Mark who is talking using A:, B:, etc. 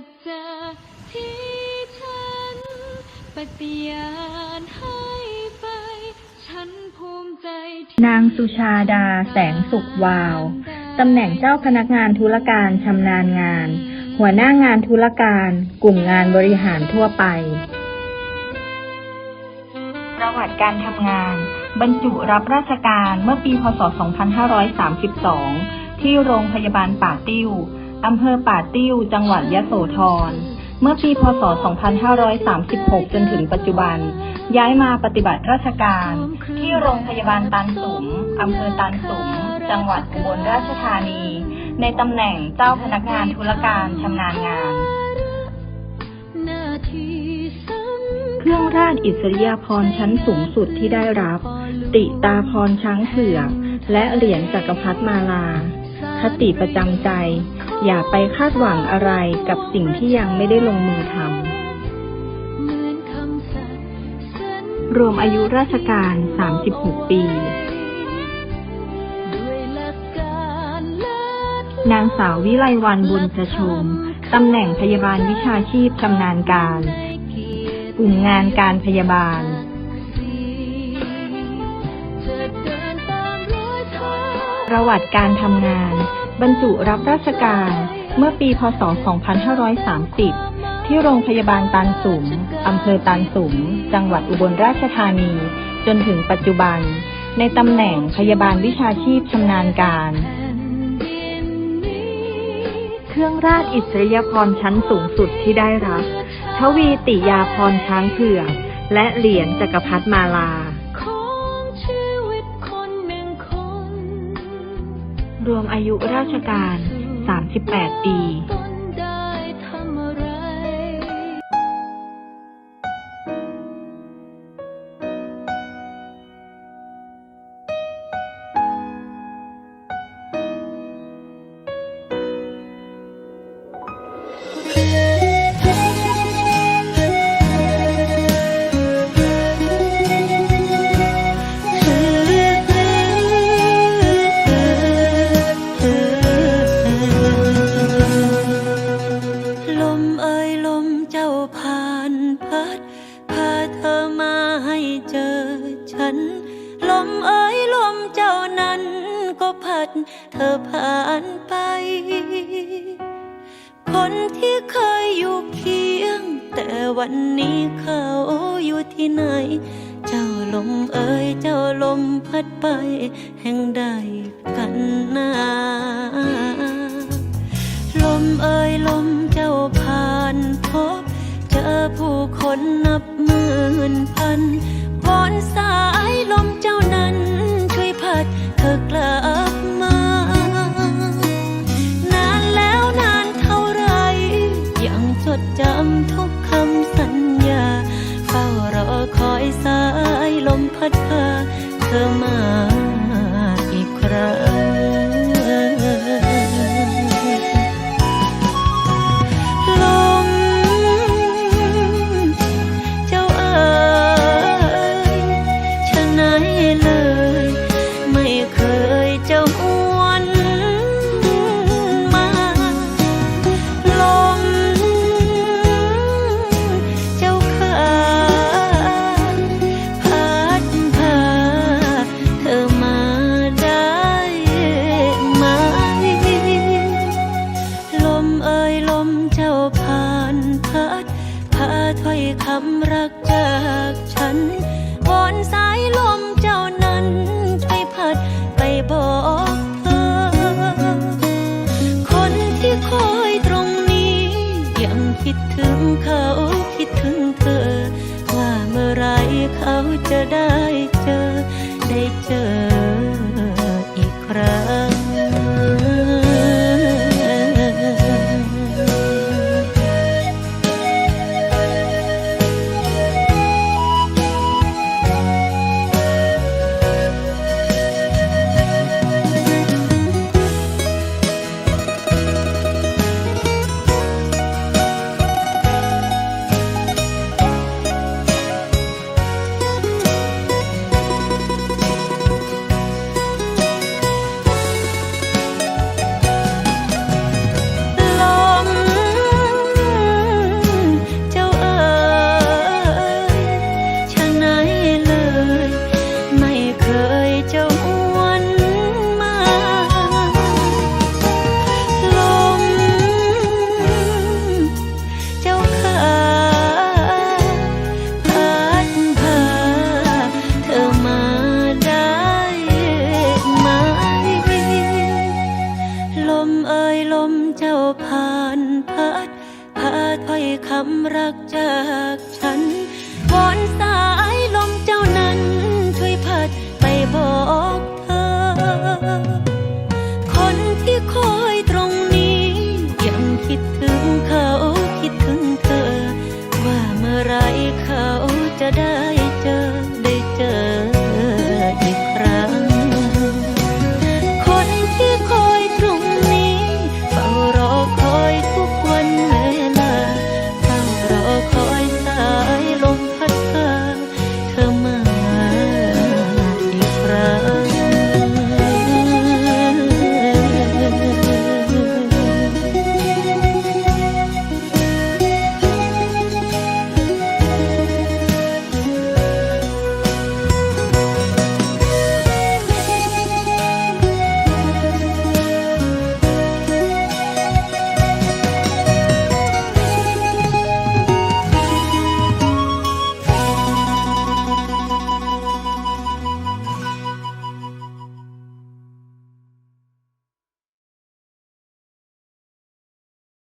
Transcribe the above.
A: จจาที่ฉัน ปฏิญาณให้ไป ฉันภูมิใจที่
B: นางสุชาดาแสงสุขวาว ตำแหน่งเจ้าพนักงานธุรการชำนาญงาน หัวหน้างานธุรการ กลุ่มงานบริหารทั่วไป ประวัติการทำงาน บรรจุรับราชการเมื่อปี พศ 2532 ที่โรงพยาบาลป่าติ้ว อำเภอป่าติ้ว จังหวัดยะโสธร เมื่อปีพศ 2536 จนถึงปัจจุบัน ย้ายมาปฏิบัติราชการ ที่โรงพยาบาลตันสุมอำเภอตันสุม จังหวัดอุบลราชธานี ในตำแหน่งเจ้าพนักงานธุรการชำนาญงาน เครื่องราชอิสริยาภรณ์ชั้นสูงสุดที่ได้รับ ติตาพรช้างเผือกและเหรียญจักรพรรดิมาลา คติประจำใจ อย่าไปคาดหวังอะไรกับสิ่งที่ยังไม่ได้ลงมือทำ รวมอายุราชการ 36 ปี
A: ด้วยหกการและ
B: นางสาววิไลวันบุญประชม ตำแหน่งพยาบาลวิชาชีพชำนาญการ
A: ก
B: ลุ่มงานการพยาบาลประวัติการทำงาน บรรจุรับราชการเมื่อปี พศ 2530 ที่โรงพยาบาลตันสุม อำเภอตันสุม จังหวัดอุบลราชธานี จนถึงปัจจุบัน ในตำแหน่งพยาบาลวิชาชีพชำนาญการ เครื่องราชอิสริยาภรณ์ชั้นสูงสุดที่ได้รับ ทวีติยาพรช้างเผือกและเหรียญจักรพรรดิมาลา รวมอายุราชการ 38 ปีั
A: น
C: ลมเอ่ยลมเจ้านั้นก็พัดเธอผ่านไป คนที่เคยอยู่เคียง แต่วันนี้เขาอยู่ที่ไหน เจ้าลมเอ่ยเจ้าลมพัดไป แห่งใดกันนาลมเอ่ยลมเจ้าผ่านพบ เจอผู้คนนับหมื่นพัน อนสายลมเจ้านั้นช่วยพัดเธอกลับมา นานแล้วนานเท่าไร ยังจดจำทุกคำสัญญา เฝ้ารอคอยสายลมพัดพาเธอมา เอ่ยลมเจ้าผ่านพัดพาถ้อยคำรักจากฉันวอนสายลมเจ้านั้น ช่วยพัดไปบอกเธอ คนที่คอยตรงนี้ ยังคิดถึงเขาคิดถึงเธอ ว่าเมื่อไรเขาจะได้